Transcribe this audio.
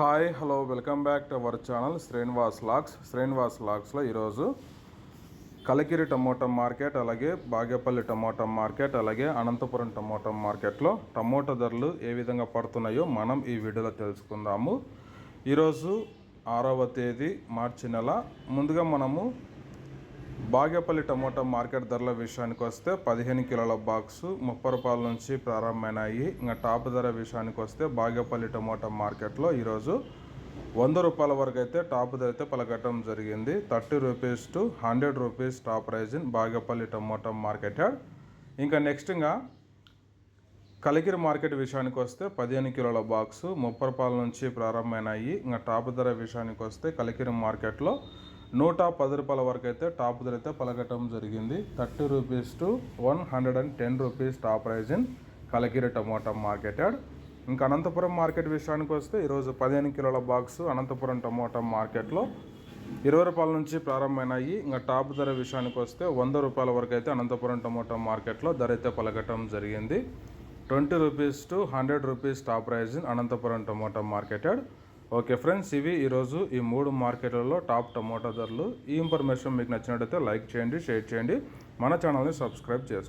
Hi hello welcome back to our channel Srinivas లాక్స్. శ్రీనివాస్ లాక్స్లో ఈరోజు కలికిరి టమోటా మార్కెట్ అలాగే బాగేపల్లి టమోటా మార్కెట్ అలాగే అనంతపురం టమోటా మార్కెట్లో టమోటా ధరలు ఏ విధంగా పడుతున్నాయో మనం ఈ వీడియోలో తెలుసుకుందాము. ఈరోజు ఆరవ తేదీ మార్చి నెల. ముందుగా మనము బాగేపల్లి టమోటా మార్కెట్ ధరల విషయానికి వస్తే పదిహేను కిలోల బాక్సు ముప్పై రూపాయల నుంచి ప్రారంభమైనాయి. ఇంకా టాప్ ధర విషయానికి వస్తే బాగేపల్లి టమోటా మార్కెట్లో ఈరోజు వంద రూపాయల వరకు అయితే టాప్ ధర అయితే పలకటం జరిగింది. Thirty rupees to hundred rupees top price in Bagepalli tomato market. ఇంకా నెక్స్ట్ ఇంకా కలికిరి మార్కెట్ విషయానికి వస్తే పదిహేను కిలోల బాక్సు ముప్పై రూపాయల నుంచి ప్రారంభమైనాయి. ఇంకా టాప్ ధర విషయానికి వస్తే కలికిరి మార్కెట్లో నూట పది రూపాయల వరకు అయితే టాప్ ధర అయితే పలకటం జరిగింది. Thirty rupees to one hundred and ten rupees top price in Kalikiri tomato marketed. ఇంకా అనంతపురం మార్కెట్ విషయానికి వస్తే ఈరోజు పదిహేను కిలోల బాక్స్ అనంతపురం టమోటా మార్కెట్లో ఇరవై రూపాయల నుంచి ప్రారంభమైనాయి. ఇంకా టాప్ ధర విషయానికి వస్తే వంద రూపాయల వరకు అయితే అనంతపురం టమోటా మార్కెట్లో ధర అయితే పలకటం జరిగింది. Twenty rupees to hundred rupees top price in Anantapuram tomato marketed. Okay friends ఇవి ఈరోజు ఈ మూడు మార్కెట్లలో టాప్ టమోటా ధరలు. ఈ ఇన్ఫర్మేషన్ మీకు నచ్చినట్టయితే లైక్ చేయండి షేర్ చేయండి. మన ఛానల్ని సబ్స్క్రైబ్ చేసుకోండి.